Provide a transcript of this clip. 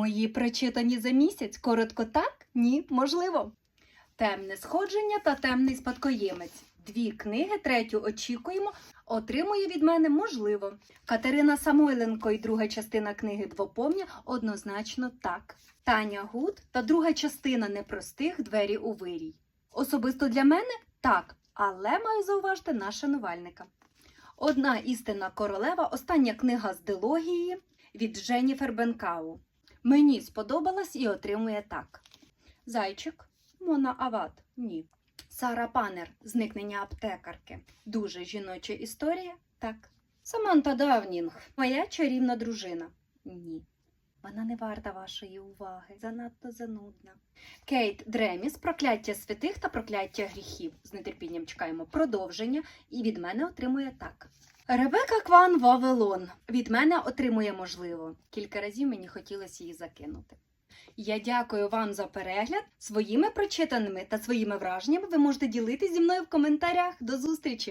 Мої прочитані за місяць. Коротко так? Ні, можливо. Темне сходження та темний спадкоємець. Дві книги, третю очікуємо. Отримує від мене можливо. Катерина Самойленко і друга частина книги Двоповня однозначно так. Таня Гуд та друга частина непростих двері у вирій. Особисто для мене так, але маю зауважити на шанувальника. Одна істинна королева, остання книга з дилогії від Дженніфер Бенкау. Мені сподобалась і отримує так. Зайчик, Мона Ават, ні. Сара Панер, зникнення аптекарки. Дуже жіноча історія, так. Саманта Давнінг, моя чарівна дружина. Ні. Вона не варта вашої уваги, занадто занудна. Кейт Дреміс, прокляття святих та прокляття гріхів. З нетерпінням чекаємо продовження і від мене отримує так. Ребека Кван Вавилон. Від мене отримує можливо. Кілька разів мені хотілося її закинути. Я дякую вам за перегляд. Своїми прочитаними та своїми враженнями ви можете ділитися зі мною в коментарях. До зустрічі!